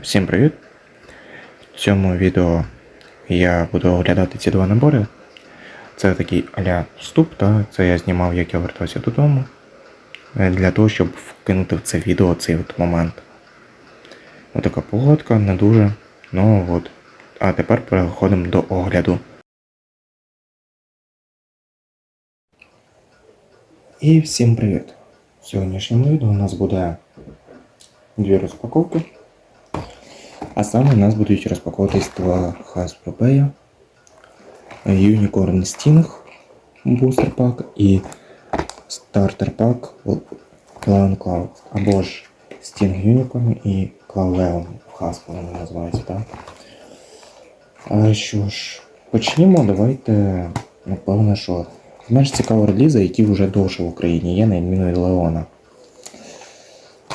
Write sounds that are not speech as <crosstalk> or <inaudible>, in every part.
Всім привіт! В цьому відео я буду оглядати ці два набори. Це такий аля вступ, та це я знімав, як я вертався додому. е, Для того, щоб вкинути в це відео цей от момент. Отака погодка, не дуже. Ну от. А тепер переходимо до огляду. І всім привіт! В сьогоднішньому відео у нас буде дві розпаковки. А саме у нас будуть розпаковуватись два Hasbro Unicorn Sting Booster Pack і Starter Pack Clown Cloud. Або ж Sting Unicorn і Cloud Leon Hasbro вони називаються, так? А що ж, почнімо, давайте, напевно, що менш цікавого реліза, які вже довше в Україні є, на відміну від Леона.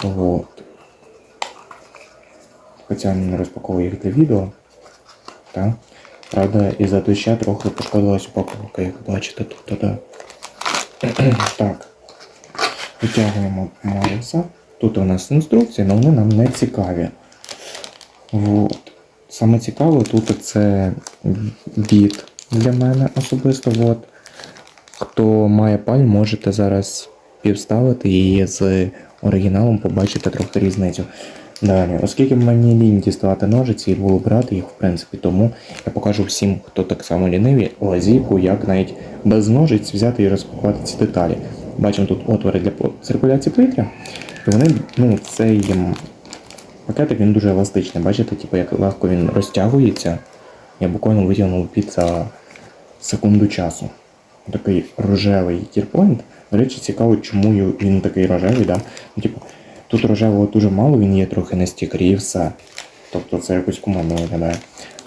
Вот. Спеціально не розпаковую їх для відео. Так. Правда, із-за доща трохи пошкодилась упаковка, як бачите тут. Та <clears throat> так. Витягуємо Маріса. Тут у нас інструкції, але вони нам не цікаві. Вот. Саме цікаве тут це біт для мене особисто. Вот. Хто має паль, можете зараз півставити і з оригіналом побачите трохи різницю. Далі, оскільки мені лінь діставати ножиці і було брати їх, в принципі, тому я покажу всім, хто так само лінивий, лазійку, як навіть без ножиць взяти і розпакувати ці деталі. Бачимо тут отвори для циркуляції повітря. І вони, ну, цей ем, пакетик він дуже еластичний. Бачите, типу, як легко він розтягується. Я буквально витягнув під за секунду часу. Такий рожевий тірпоінт. До речі, цікаво, чому він такий рожевий, да? Ну, типу, тут рожевого дуже мало, він є трохи на стікері і все. Тобто це якось командно виглядає.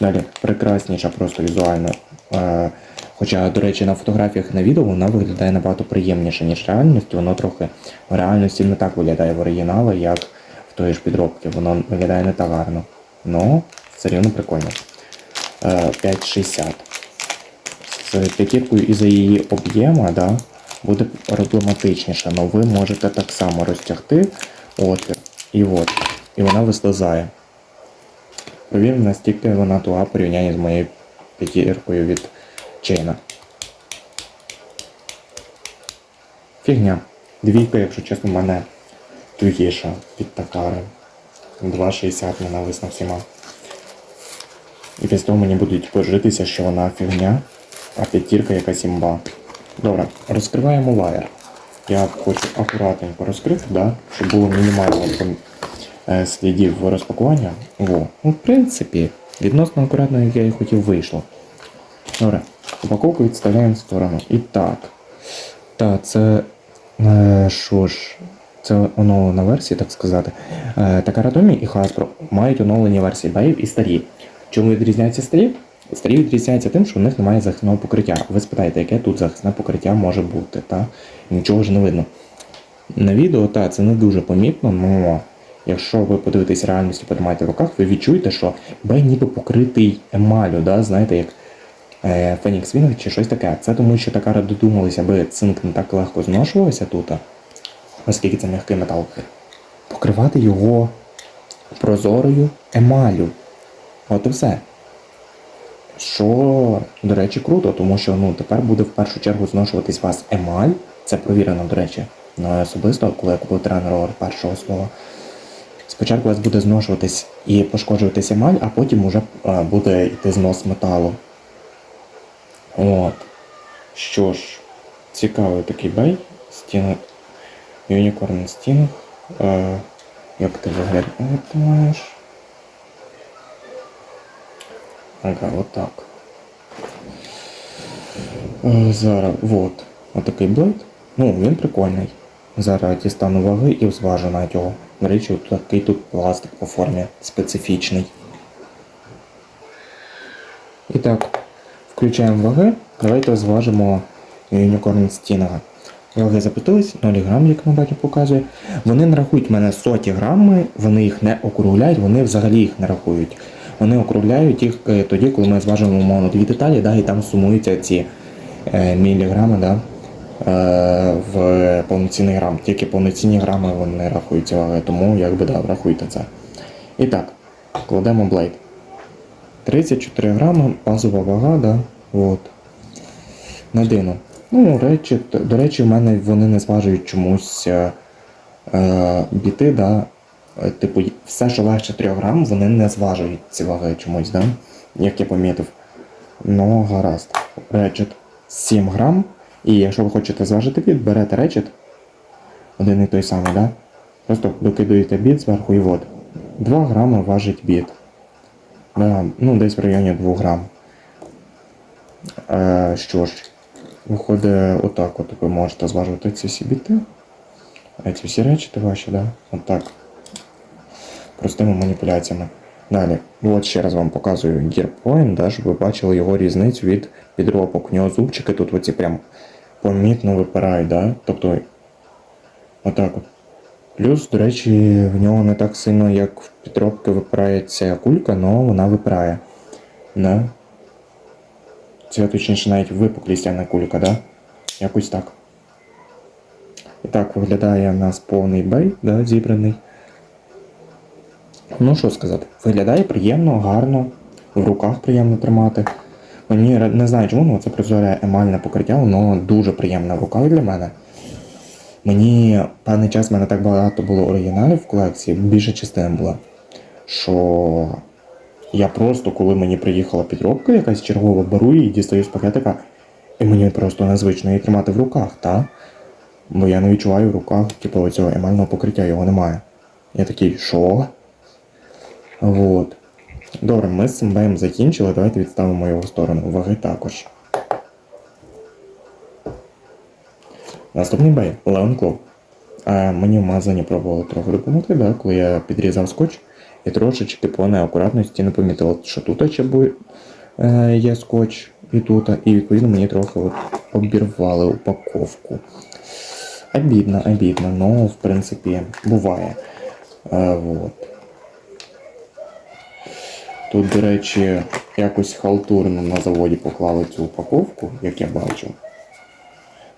Далі, прекрасніша просто візуально. Е, хоча, до речі, на фотографіях на відео вона виглядає набагато приємніше, ніж в реальності. Воно трохи в реальності не так виглядає в оригіналі, як в тої ж підробки. Воно виглядає не так. Ну, все рівно прикольно. Е, 5,60 з п'ятіркою із-за її об'єма, да, буде проблематичніше, але ви можете так само розтягти отвір. І от. І вона вислизає. Повірте, настільки вона туга в порівнянні з моєю п'ятіркою від Чейна. Фігня. Двійка, якщо чесно, в мене тугіша під такари. 2,60 ненависно всіма. І після того мені будуть пожитися, що вона фігня, а п'ятірка якась імба. Добре, розкриваємо лаєр. Я хочу акуратненько розкрити, да, щоб було мінімально е, слідів розпакування. Во. Ну, в принципі, відносно акуратно, як я і хотів, вийшло. Добре, упаковку відставляємо в сторону. І так. Та, це. е, Що ж, це оновлена версія, так сказати. Е, Такаратомі і Hasbro мають оновлені версії баїв і старі. Чому відрізняються старі? Старі відрізняються тим, що в них немає захисного покриття. Ви спитаєте, яке тут захисне покриття може бути, та? Нічого ж не видно. На відео, та, це не дуже помітно, але якщо ви подивитесь реальність і потримаєте в руках, ви відчуєте, що бей ніби покритий емалю, да? знаєте, як е, Phoenix Wing чи щось таке. Це тому, що така додумалися, аби цинк не так легко зношувався тут, оскільки це м'який метал. Покривати його прозорою емалю. От і все. Що, до речі, круто, тому що ну, тепер буде в першу чергу зношуватись вас емаль. Це провірено, до речі, ну, особисто, коли я купив тренер першого слова. Спочатку у вас буде зношуватись і пошкоджуватись емаль, а потім уже е, буде йти знос металу. От. Що ж, цікавий такий бей. Стіна. Unicorn Sting. Е, як ти виглядаєш? Ага, отак. Е, Зараз, вот. Отакий блейд. Ну, він прикольний. Зараз дістану ваги і зважу навіть його. До речі, такий тут пластик по формі специфічний. І так, включаємо ваги. Давайте зважимо Unicorn Sting. Ваги запитались, 0 грам, як ми бачимо, показує. Вони не рахують в мене соті грами, вони їх не округляють, вони взагалі їх не рахують. Вони округляють їх е, тоді, коли ми зважимо дві деталі, да, і там сумуються ці е, міліграми да, е, в повноцінний грам. Тільки повноцінні грами вони рахуються ваги, тому якби да, рахуйте це. І так, Кладемо блейд. 34 грами, базова вага, да. От. На дину. Ну, речі, до речі, в мене вони не зважують чомусь е, біти, да. Е, Типу, все, що легше 3 грам, вони не зважують ці ваги чомусь, да? як я помітив. Ну, гаразд. Речет 7 грам. І якщо ви хочете зважити біт, берете речет. Один і той самий, да? Просто докидуєте біт зверху і от. 2 грами важить біт. Да, ну, десь в районі 2 грам. Е, що ж, виходить отак, от ви можете зважувати ці всі біти. А ці всі речі ваші, да? Отак. Простими маніпуляціями. Далі, от ще раз вам показую Gearpoint, да, щоб ви бачили його різницю від підробок. У нього зубчики тут оці прям помітно випирають, да? Тобто отак от. Плюс, до речі, в нього не так сильно, як в підробки випирається кулька, але вона випирає. Да? Це точніше навіть випуклість, а не кулька, да? Якось так. І так виглядає у нас повний бей, да, зібраний. Ну що сказати, виглядає приємно, гарно, в руках приємно тримати. Мені не знаю чому, але це прозоре емальне покриття, воно дуже приємне в руках для мене. Мені певний час в мене так багато було оригіналів в колекції, більша частина була. Що я просто, коли мені приїхала підробка якась чергова, беру її, дістаю з пакетика, і мені просто незвично її тримати в руках, та? Бо я не відчуваю в руках, типу, оцього емального покриття, його немає. Я такий, що? Вот. Добре, ми з беєм закінчили, давайте відставимо його в сторону. Ваги також. Наступний бей Леон Клоу. А мені в пробували трохи допомогти, да, коли я підрізав скотч і трошечки по неакуратності не помітив, що тут ще бу- е, є скотч і тут, і відповідно мені трохи от обірвали упаковку. Обідно, обідно, но в принципі буває. Е, вот. Тут, до речі, якось халтурно на заводі поклали цю упаковку, як я бачу.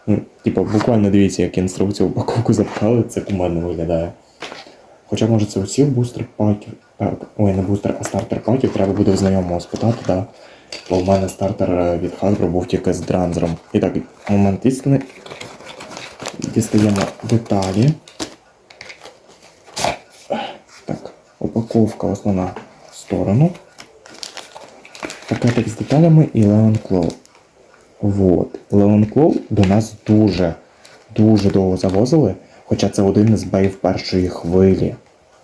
Ну, типа, буквально дивіться, як інструкцію упаковку запхали, це кумедно виглядає. Хоча, може, це усіх бустер паків. Ой, не бустер, а стартер паків треба буде знайомого спитати, да. Бо в мене стартер е, від Hasbro був тільки з дранзером. І так, момент істини. Дістаємо деталі. Так, упаковка основна сторону. Пакетик з деталями і Leon Claw. Вот. Leon Claw до нас дуже, дуже довго завозили, хоча це один із беїв першої хвилі.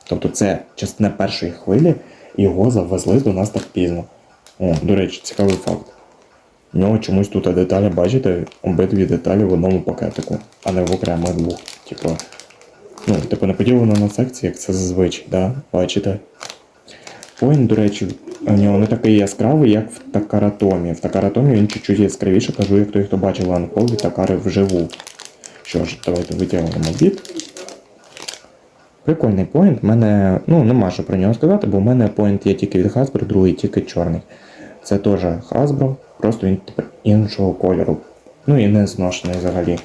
Тобто це частина першої хвилі, його завезли до нас так пізно. О, до речі, цікавий факт. У нього чомусь тут деталі, бачите, обидві деталі в одному пакетику, а не в окремих двох. Типу, ну, типу не поділено на секції, як це зазвичай, да? Бачите? Поін, до речі, у нього не такий яскравий, як в Такаратомі. В Такаратомі він чуть-чуть яскравіше, кажу, як той, хто бачив Ланкол від Такари вживу. Що ж, давайте витягнемо біт. Прикольний поінт. Мене, ну, нема що про нього сказати, бо в мене поінт є тільки від Hasbro, другий тільки чорний. Це теж Hasbro, просто він тепер іншого кольору. Ну і не зношений взагалі.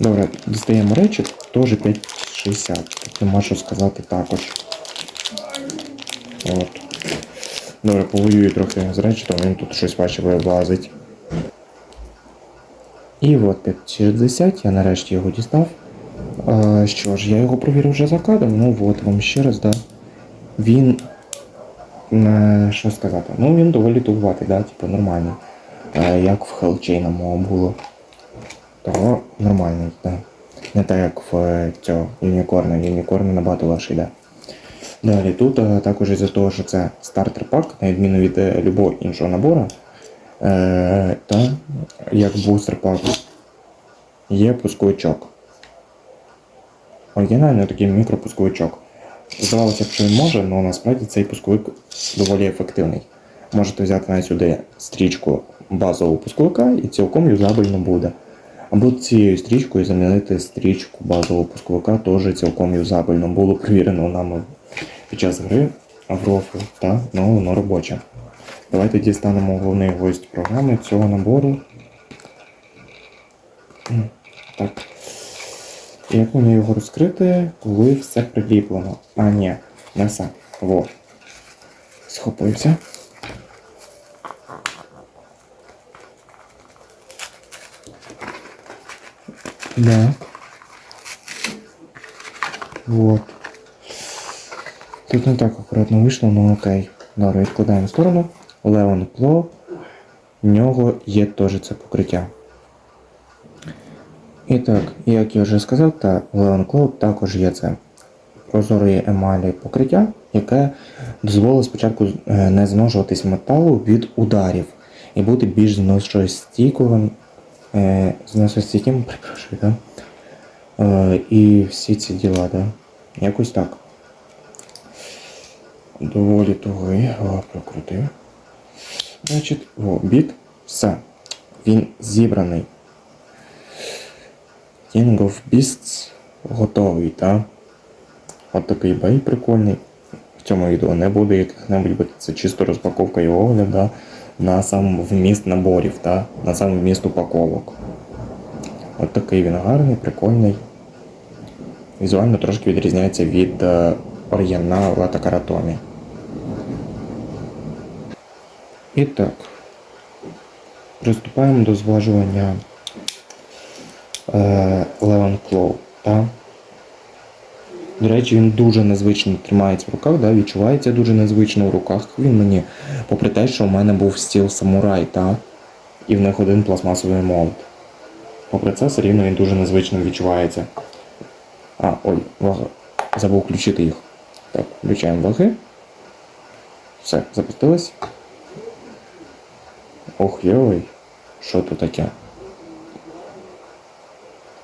Добре, дістаємо речі, теж 5,60. Тут нема що сказати також. От. Добре, повоюю трохи з речетом, він тут щось бачив вилазить. І от 560, я нарешті його дістав. А, що ж, я його провірив вже за кадром, ну от вам ще раз, да. Він. е, Що сказати? Ну він доволі тугуватий, да, типу нормальний. Е, Як в Hellchain мого було. Того нормальний, да. Не так як в е, цього Юнікорна. Юнікорна набагато легше йде. Далі тут е, також із-за того, що це стартер пак, на відміну від е, любого іншого набору, е, та як бустер пак є пусковичок. Оригінально такий мікропусковичок. Здавалося б, що він може, але насправді цей пусковик доволі ефективний. Можете взяти навіть сюди стрічку базового пусковика і цілком юзабельно буде. Або цією стрічкою замінити стрічку базового пусковика теж цілком юзабельно. Було перевірено нами під час гри в рофл, та воно робоче. Давайте дістанемо головний гвоздь програми цього набору. Так. Як мені його розкрити, коли все приліплено? А, ні, не все. Во. Схопився. Да. Вот. Тут не так акуратно вийшло, ну окей. Добре, відкладаємо в сторону. Леон Кло. В нього є теж це покриття. І так, як я вже сказав, та Leon Cloud також є це прозорої емалі покриття, яке дозволить спочатку е, не зношуватись металу від ударів і бути більш зносостійким, е, зносостійким, <laughs> перепрошую, да? Е, і всі ці діла, да? Якось так. Доволі тугий, його прокрутив. Значить, о, біт, все. Він зібраний. King of Beasts готовий, так? От такий бей прикольний. В цьому відео не буде яких-небудь, бо це чисто розпаковка і огляд на сам вміст наборів, та, на сам вміст упаковок. От такий він гарний, прикольний. Візуально трошки відрізняється від е, оригінала Такаратомі. І так. Приступаємо до зважування е, Leon Claw, та? До речі, він дуже незвично тримається в руках, да? відчувається дуже незвично в руках. Він мені, попри те, що в мене був стіл самурай, та? і в них один пластмасовий молот. Попри це, все рівно він дуже незвично відчувається. А, ой, вага. Забув включити їх. Так, включаємо ваги. Все, запустилось. Ох, йой, що тут таке?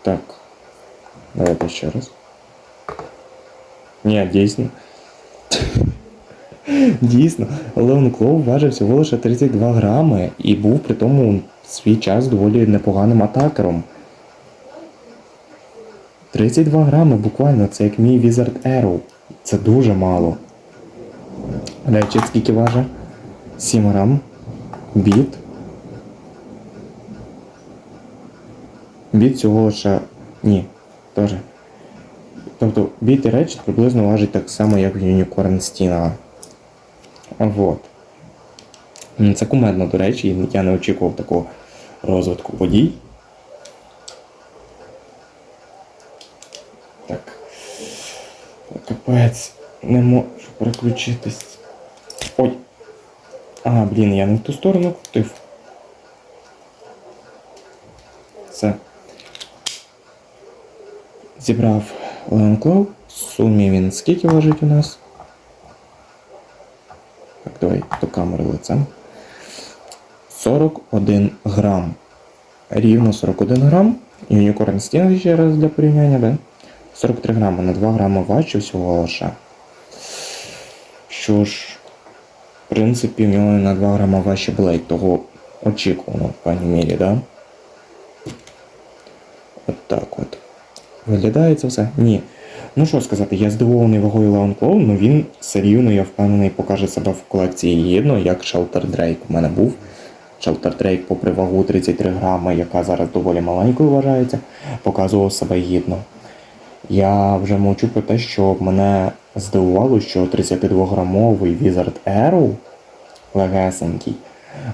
Так. Давайте ще раз. Ні, дійсно. Дійсно, Леон Клоу важив всього лише 32 грами і був при тому свій час доволі непоганим атакером. 32 грами буквально, це як мій Wizard Arrow. Це дуже мало. Речі, скільки важить? 7 грам. Біт. Біт цього лише. Ні, теж. Тобто біт і реч приблизно важить так само, як Unicorn Стіна. Вот. Це кумедно, до речі, я не очікував такого розвитку подій. Так. Капець, не можу переключитись. А, блін, я не в ту сторону крутив. Все. Зібрав Claw. В сумі він скільки важить у нас? Так, давай до камери лицем. 41 грам. Рівно 41 грам. Unicorn Sting ще раз для порівняння, да? 43 грами на 2 грами важче всього лише. Що ж, в принципі, в на 2 грама важче блейд, того очікувано, в певній мірі, да? От так от. Виглядає це все? Ні. Ну що сказати, я здивований вагою Leon Claw, але він все рівно, я впевнений, покаже себе в колекції гідно, як Shelter Drake у мене був. Shelter Drake, попри вагу 33 грами, яка зараз доволі маленькою вважається, показував себе гідно. Я вже мовчу про те, що мене здивувало, що 32-грамовий Wizard Arrow легесенький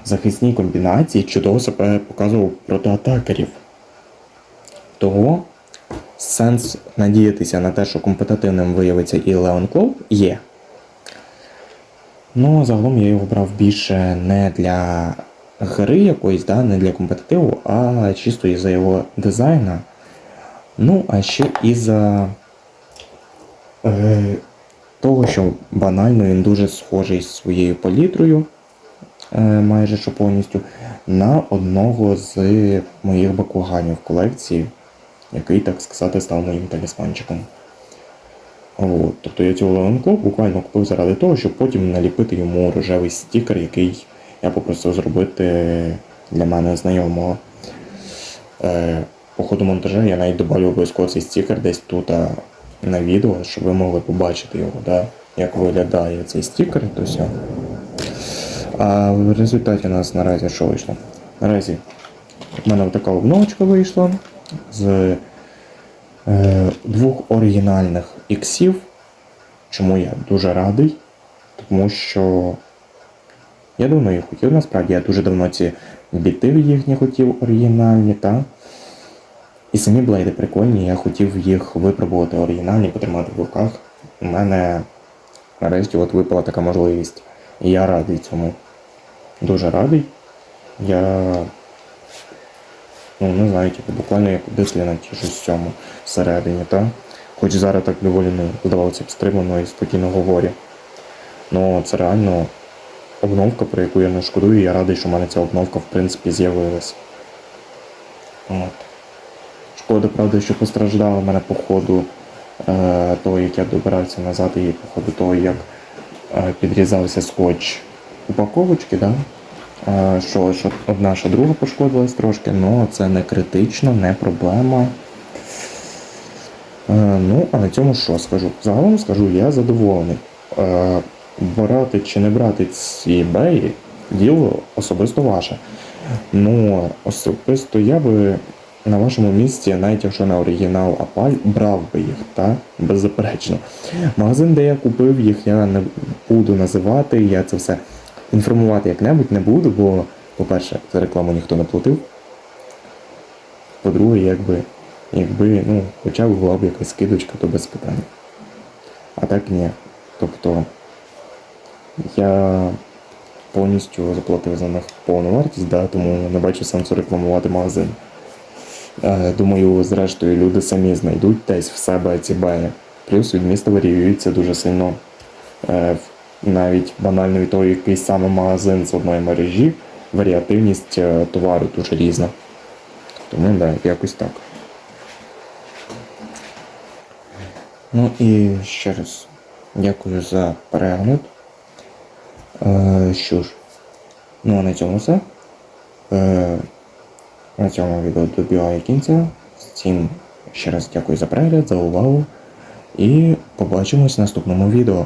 в захисній комбінації чудово себе показував проти атакерів. Того сенс надіятися на те, що компетитивним виявиться і Leon Claw є. Ну, загалом я його брав більше не для гри якоїсь, да, не для компетитиву, а чисто із-за його дизайна. Ну, а ще із-за е, того, що банально він дуже схожий з своєю палітрою, е, майже що повністю, на одного з моїх бакуганів в колекції, який, так сказати, став моїм талісманчиком. От, тобто я цього Leon буквально купив заради того, щоб потім наліпити йому рожевий стікер, який я попросив зробити для мене знайомого. Е, по ходу монтажа я навіть додав обов'язково цей стікер десь тут на відео, щоб ви могли побачити його, да? як виглядає цей стікер, то все. А в результаті у нас наразі що вийшло? Наразі в мене така обновочка вийшла з е, двох оригінальних іксів, чому я дуже радий. Тому що я давно їх хотів, насправді я дуже давно ці біти їхні хотів оригінальні, та? І самі блейди прикольні, я хотів їх випробувати оригінальні, потримати в руках. У мене нарешті от випала така можливість. І я радий цьому. Дуже радий. Я ну, не знаю, типу, буквально як дитина тішусь цьому всередині, та? Хоч зараз так доволі ну, здавалося б стримано і спокійно говорю. Ну це реально обновка, про яку я не шкодую, і я радий, що в мене ця обновка в принципі з'явилась. От. Шкода, правда, що постраждала мене по ходу е, того, як я добирався назад, і по ходу того, як е, підрізався скотч упаковочки, да? е, що, що одна, що друга пошкодилась трошки, але це не критично, не проблема. Е, ну, а на цьому що скажу? Загалом скажу, я задоволений. Е, брати чи не брати ці беї, діло особисто ваше. Ну, особисто я би на вашому місці, навіть якщо не оригінал Апаль, брав би їх, та? Беззаперечно. Магазин, де я купив їх, я не буду називати, я це все інформувати як-небудь не буду, бо, по-перше, за рекламу ніхто не платив. По-друге, якби, якби, ну, хоча б була б якась скидочка, то без питань. А так ні. Тобто я повністю заплатив за них повну вартість, да, тому не бачу сенсу рекламувати магазин. Е, Думаю, зрештою, люди самі знайдуть десь в себе ці беї. Плюс від міста варіюється дуже сильно. Е, Навіть банально від того, який саме магазин з одної мережі, варіативність е, товару дуже різна. Тому да, якось так. Ну і ще раз дякую за перегляд. Що ж, ну а на цьому все. На цьому відео добігає кінця. Всім ще раз дякую за перегляд, за увагу. І побачимось в наступному відео.